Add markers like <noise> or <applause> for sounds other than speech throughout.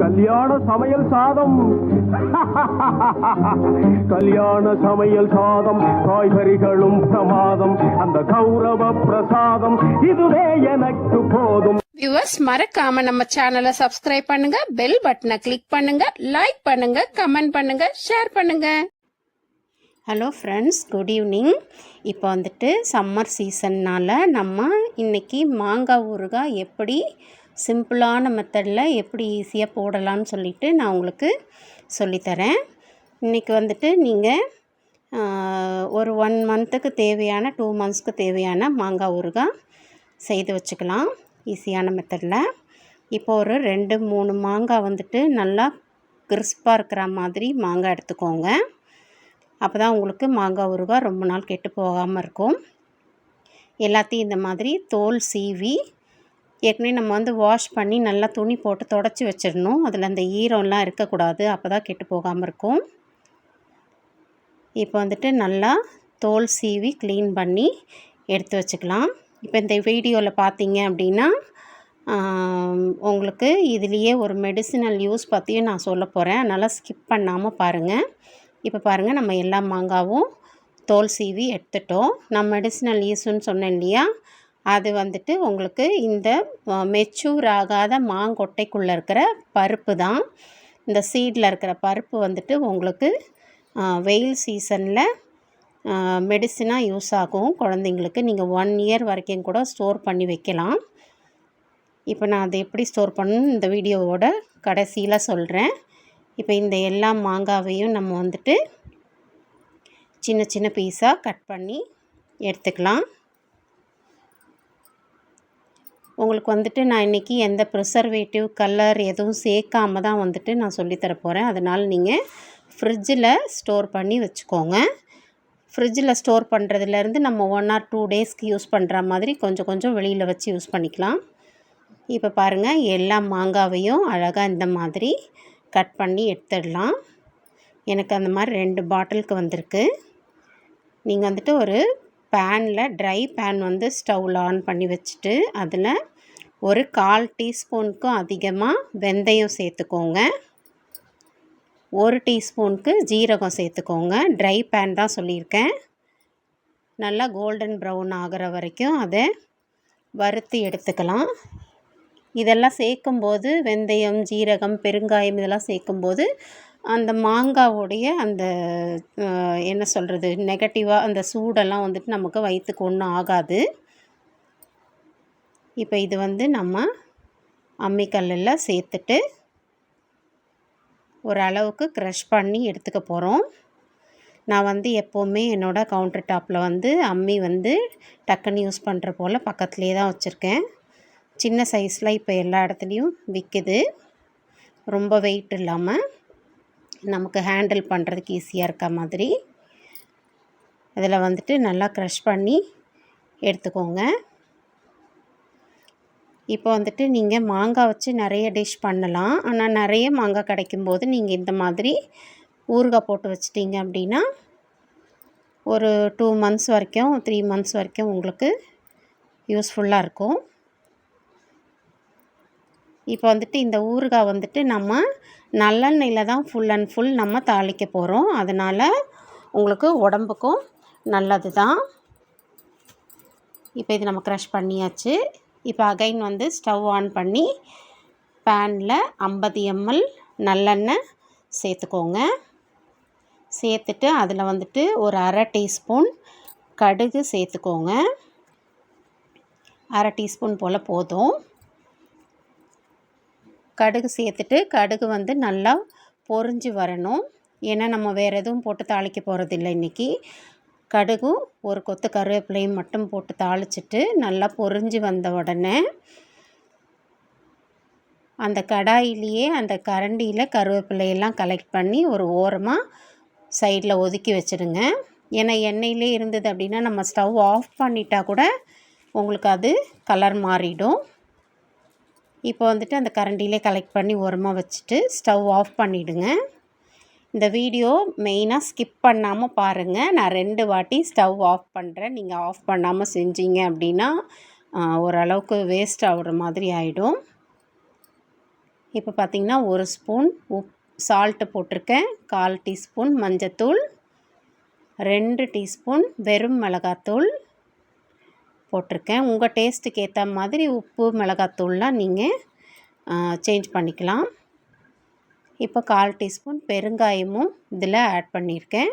கல்யாண சமையல் சாதம். <laughs> கல்யாண சமையல் சாதம் காய்கறிகளும் பிரமாதம் அந்த கௌரவ பிரசாதம் இதுவே எனக்கு போதும். வியூவர்ஸ் மறக்காம நம்ம சேனலை சப்ஸ்கிரைப் பண்ணுங்க பெல் பட்டனை கிளிக் பண்ணுங்க லைக் பண்ணுங்க கமெண்ட் பண்ணுங்க ஷேர் பண்ணுங்க. ஹலோ ஃப்ரெண்ட்ஸ் குட் ஈவினிங் இப்போ வந்துட்டு சம்மர் சீசன்னால் நம்ம இன்னைக்கு மாங்காய் ஊறுகாய் எப்படி சிம்பிளான மெத்தடில் எப்படி ஈஸியாக போடலாம்னு சொல்லிட்டு நான் உங்களுக்கு சொல்லித்தரேன். இன்றைக்கி வந்துட்டு நீங்கள் ஒரு ஒன் மந்த்துக்கு தேவையான டூ மந்த்ஸ்க்கு தேவையான மாங்காய் ஊறுகாய் செய்து வச்சுக்கலாம் ஈஸியான மெத்தடில் இப்போ ஒரு ரெண்டு மூணு மாங்காய் வந்துட்டு நல்லா கிறிஸ்பாக இருக்கிற மாதிரி மாங்காய் எடுத்துக்கோங்க. அப்போ தான் உங்களுக்கு மாங்காய் ஊறுகாய் ரொம்ப நாள் கெட்டு போகாமல் இருக்கும். எல்லாத்தையும் இந்த மாதிரி தோல் சீவி ஏற்கனவே நம்ம வந்து வாஷ் பண்ணி நல்லா துணி போட்டு தொடச்சி வச்சிடணும். அதில் அந்த ஈரம்லாம் இருக்கக்கூடாது. அப்போ தான் கெட்டு போகாமல் இருக்கும். இப்போ வந்துட்டு நல்லா தோல் சீவி க்ளீன் பண்ணி எடுத்து வச்சுக்கலாம். இப்போ இந்த வீடியோவில் பார்த்தீங்க அப்படின்னா உங்களுக்கு இதுலேயே ஒரு மெடிசினல் யூஸ் பற்றியும் நான் சொல்ல போகிறேன் அதனால் ஸ்கிப் பண்ணாமல் பாருங்கள் இப்போ பாருங்கள் நம்ம எல்லா மாங்காவும் தோல் சீவி எடுத்துட்டோம். நான் மெடிசினல் யூஸ்ன்னு சொன்னேன் இல்லையா? அது வந்துட்டு உங்களுக்கு இந்த மெச்சூர் ஆகாத மாங்கொட்டைக்குள்ளே இருக்கிற பருப்பு தான். இந்த சீடில் இருக்கிற பருப்பு வந்துட்டு உங்களுக்கு வெயில் சீசனில் மெடிசனாக யூஸ் ஆகும். குழந்தைங்களுக்கு நீங்கள் ஒன் இயர் வரைக்கும் கூட ஸ்டோர் பண்ணி வைக்கலாம். இப்போ நான் அதை எப்படி ஸ்டோர் பண்ணணும்னு இந்த வீடியோவோட கடைசியில் சொல்கிறேன் இப்போ இந்த எல்லா மாங்காவையும் நம்ம வந்துட்டு சின்ன சின்ன பீஸாக கட் பண்ணி எடுத்துக்கலாம். உங்களுக்கு வந்துட்டு நான் இன்றைக்கி எந்த ப்ரிசர்வேட்டிவ் கலர் எதுவும் சேர்க்காம தான் வந்துட்டு நான் சொல்லித்தர போகிறேன் அதனால் நீங்கள் ஃப்ரிட்ஜில் ஸ்டோர் பண்ணி வச்சுக்கோங்க. ஃப்ரிட்ஜில் ஸ்டோர் பண்ணுறதுலேருந்து நம்ம ஒன் ஆர் டூ டேஸ்க்கு யூஸ் பண்ணுற மாதிரி கொஞ்சம் கொஞ்சம் வெளியில் வச்சு யூஸ் பண்ணிக்கலாம். இப்போ பாருங்கள் எல்லா மாங்காவையும் அழகாக இந்த மாதிரி கட் பண்ணி எடுத்துடலாம். எனக்கு அந்த மாதிரி ரெண்டு பாட்டிலுக்கு வந்திருக்கு. நீங்கள் வந்துட்டு ஒரு பேனில் ட்ரை பேன் வந்து ஸ்டவ்வில் ஆன் பண்ணி வச்சுட்டு அதில் ஒரு கால் டீஸ்பூனுக்கும் அதிகமாக வெந்தயம் சேர்த்துக்கோங்க. ஒரு டீஸ்பூனுக்கு ஜீரகம் சேர்த்துக்கோங்க. ட்ரை பேன் தான் சொல்லியிருக்கேன். நல்லா கோல்டன் ப்ரௌன் ஆகிற வரைக்கும் அதை வறுத்து எடுத்துக்கலாம். இதெல்லாம் சேர்க்கும்போது வெந்தயம் ஜீரகம் பெருங்காயம் இதெல்லாம் சேர்க்கும்போது அந்த மாங்காவுடைய அந்த என்ன சொல்கிறது நெகட்டிவாக அந்த சூடெல்லாம் வந்துட்டு நமக்கு வயிற்றுக்கு ஒன்றும் ஆகாது. இப்போ இது வந்து நம்ம அம்மிக்கல்லில் சேர்த்துட்டு ஒரு அளவுக்கு க்ரஷ் பண்ணி எடுத்துக்க போகிறோம் நான் வந்து எப்போவுமே என்னோடய கவுண்டர் டாப்பில் வந்து அம்மி வந்து டக்குன்னு யூஸ் பண்ணுற போல் பக்கத்துலேயே தான் வச்சுருக்கேன். சின்ன சைஸில் இப்போ எல்லா இடத்துலையும் விற்குது ரொம்ப வெயிட் இல்லாமல் நமக்கு ஹேண்டில் பண்ணுறதுக்கு ஈஸியாக இருக்க மாதிரி. அதில் வந்துட்டு நல்லா க்ரஷ் பண்ணி எடுத்துக்கோங்க. இப்போ வந்துட்டு நீங்கள் மாங்காய் வச்சு நிறைய டிஷ் பண்ணலாம். ஆனால் நிறைய மாங்காய் கிடைக்கும்போது நீங்கள் இந்த மாதிரி ஊறுகாய் போட்டு வச்சிட்டிங்க அப்படின்னா ஒரு டூ மந்த்ஸ் வரைக்கும் த்ரீ மந்த்ஸ் வரைக்கும் உங்களுக்கு யூஸ்ஃபுல்லாக இருக்கும். இப்போ வந்துட்டு இந்த ஊறுகாய் வந்துட்டு நம்ம நல்லெண்ணெயில் தான் ஃபுல் அண்ட் ஃபுல் நம்ம தாளிக்க போகிறோம் அதனால் உங்களுக்கு உடம்புக்கும் நல்லது தான். இப்போ இது நம்ம க்ரஷ் பண்ணியாச்சு. இப்போ அகைன் வந்து ஸ்டவ் ஆன் பண்ணி பேனில் ஐம்பது எம்எல் நல்லெண்ணெய் சேர்த்துக்கோங்க. சேர்த்துட்டு அதில் வந்துட்டு ஒரு அரை டீஸ்பூன் கடுகு சேர்த்துக்கோங்க. அரை டீஸ்பூன் போல் போதும். கடுகு சேர்த்துட்டு கடுகு வந்து நல்லா பொரிஞ்சு வரணும். ஏன்னா நம்ம வேறு எதுவும் போட்டு தாளிக்க போகிறதில்ல இன்றைக்கி கடுகும் ஒரு கொத்து கருவேப்பிலையும் மட்டும் போட்டு தாளிச்சிட்டு நல்லா பொரிஞ்சு வந்த உடனே அந்த கடாயிலேயே அந்த கரண்டியில் கருவேப்பிலையெல்லாம் கலெக்ட் பண்ணி ஒரு ஓரமாக சைடில் ஒதுக்கி வச்சிடுங்க. ஏன்னா எண்ணெயிலே இருந்தது அப்படின்னா நம்ம ஸ்டவ் ஆஃப் பண்ணிட்டா கூட உங்களுக்கு அது கலர் மாறிடும். இப்போ வந்துட்டு அந்த கரண்டிலே கலெக்ட் பண்ணி உரமாக வச்சுட்டு ஸ்டவ் ஆஃப் பண்ணிவிடுங்க இந்த வீடியோ மெயினாக ஸ்கிப் பண்ணாமல் பாருங்கள் நான் ரெண்டு வாட்டி ஸ்டவ் ஆஃப் பண்ணுறேன் நீங்கள் ஆஃப் பண்ணாமல் செஞ்சீங்க அப்படின்னா ஓரளவுக்கு வேஸ்ட் ஆகுற மாதிரி ஆகிடும் இப்போ பார்த்தீங்கன்னா ஒரு ஸ்பூன் உப் சால்ட்டு போட்டிருக்கேன். கால் டீஸ்பூன் மஞ்சத்தூள் ரெண்டு டீஸ்பூன் வெறும் மிளகாத்தூள் போட்டிருக்கேன். உங்கள் டேஸ்ட்டுக்கு ஏற்ற மாதிரி உப்பு மிளகாத்தூள்லாம் நீங்கள் சேஞ்ச் பண்ணிக்கலாம். இப்போ கால் டீஸ்பூன் பெருங்காயமும் இதில் ஆட் பண்ணியிருக்கேன்.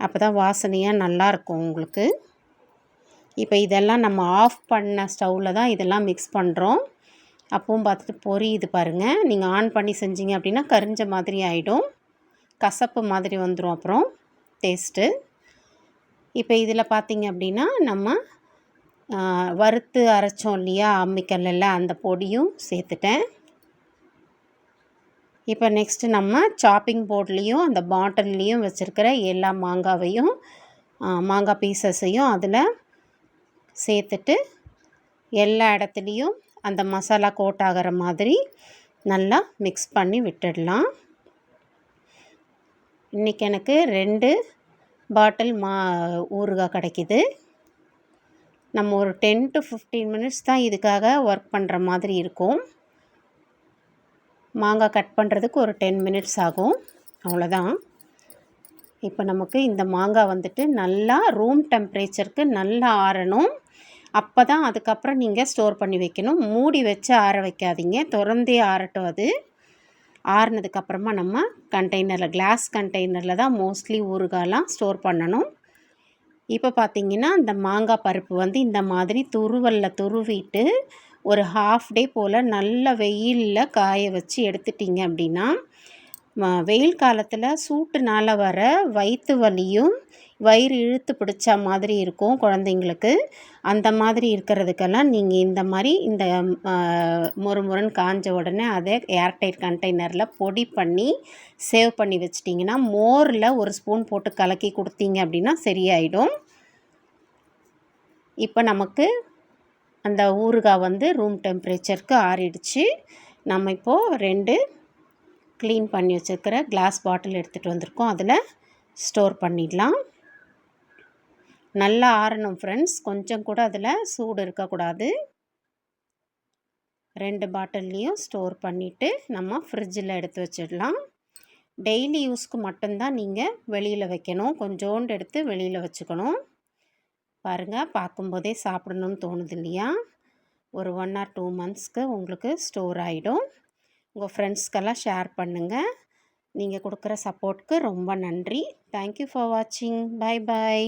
அப்போ தான் வாசனையாக நல்லாயிருக்கும் உங்களுக்கு. இப்போ இதெல்லாம் நம்ம ஆஃப் பண்ண ஸ்டவ்வில் தான் இதெல்லாம் மிக்ஸ் பண்ணுறோம் அப்பவும் பார்த்துட்டு பொரியுது பாருங்கள் நீங்கள் ஆன் பண்ணி செஞ்சீங்க அப்படின்னா கரிஞ்ச மாதிரி ஆகிடும் கசப்பு மாதிரி வந்துடும் அப்புறம் டேஸ்ட்டு இப்போ இதில் பார்த்திங்க அப்படின்னா நம்ம வறுத்து அரைச்சோம் இல்லையா அம்மிக்கல்லில் அந்த பொடியும் சேர்த்துட்டேன். இப்போ நெக்ஸ்ட்டு நம்ம சாப்பிங் போர்ட்லேயும் அந்த பாட்டில்லையும் வச்சுருக்கிற எல்லா மாங்காவையும் மாங்காய் பீசஸையும் அதில் சேர்த்துட்டு எல்லா இடத்துலையும் அந்த மசாலா கோட் ஆகிற மாதிரி நல்லா மிக்ஸ் பண்ணி விட்டுடலாம். இன்றைக்கி எனக்கு ரெண்டு பாட்டில் மா ஊறுகாய் கிடைக்கிது. நம்ம ஒரு டென் டு ஃபிஃப்டீன் மினிட்ஸ் தான் இதுக்காக ஒர்க் பண்ணுற மாதிரி இருக்கும். மாங்காய் கட் பண்ணுறதுக்கு ஒரு டென் மினிட்ஸ் ஆகும். அவ்வளோதான் இப்போ நமக்கு இந்த மாங்காய் வந்துட்டு நல்லா ரூம் டெம்ப்ரேச்சருக்கு நல்லா ஆறணும். அப்போ தான் அதுக்கப்புறம் நீங்கள் ஸ்டோர் பண்ணி வைக்கணும். மூடி வச்சு ஆற வைக்காதீங்க. திறந்தே ஆறட்டும் அது. ஆறுனதுக்கப்புறமா நம்ம கண்டெய்னரில் கிளாஸ் கண்டெய்னரில் தான் மோஸ்ட்லி ஊறுகாலாம் ஸ்டோர் பண்ணணும். இப்போ பார்த்திங்கன்னா இந்த மாங்காய் பருப்பு வந்து இந்த மாதிரி துருவலில் துருவிட்டு ஒரு ஹாஃப் டே போல் நல்ல வெயிலில் காய வச்சு எடுத்துட்டிங்க அப்படின்னா வெயில் காலத்தில் சூட்டுனால வர வயிற்று வலியும் வயிறு இழுத்து பிடிச்ச மாதிரி இருக்கும் குழந்தைங்களுக்கு. அந்த மாதிரி இருக்கிறதுக்கெல்லாம் நீங்கள் இந்த மாதிரி இந்த ஆ, மொறு மொறுன்னு காஞ்ச உடனே அதை ஏர்டைட் கண்டெய்னரில் பொடி பண்ணி சேவ் பண்ணி வச்சிட்டிங்கன்னா மோரில் ஒரு ஸ்பூன் போட்டு கலக்கி கொடுத்தீங்க அப்படின்னா சரியாயிடும். இப்போ நமக்கு அந்த ஊறுகாய் வந்து ரூம் டெம்பரேச்சருக்கு ஆறிடுச்சு. நம்ம இப்போது ரெண்டு க்ளீன் பண்ணி வச்சுருக்கிற கிளாஸ் பாட்டில் எடுத்துகிட்டு வந்திருக்கோம். அதில் ஸ்டோர் பண்ணிடலாம். நல்லா ஆறணும் ஃப்ரெண்ட்ஸ் கொஞ்சம் கூட அதில் சூடு இருக்கக்கூடாது. ரெண்டு பாட்டில்லையும் ஸ்டோர் பண்ணிவிட்டு நம்ம ஃப்ரிட்ஜில் எடுத்து வச்சிடலாம். டெய்லி யூஸ்க்கு மட்டும்தான் நீங்கள் வெளியில் வைக்கணும். கொஞ்சோண்டு எடுத்து வெளியில் வச்சுக்கணும். பாருங்கள் பார்க்கும்போதே சாப்பிடணும்னு தோணுது இல்லையா? ஒரு ஒன் ஆர் டூ மந்த்ஸ்க்கு உங்களுக்கு ஸ்டோர் ஆகிடும் உங்கள் ஃப்ரெண்ட்ஸ்க்கெல்லாம் ஷேர் பண்ணுங்கள் நீங்கள் கொடுக்குற சப்போர்ட்க்கு ரொம்ப நன்றி. தேங்க்யூ ஃபார் வாட்சிங் பை பாய்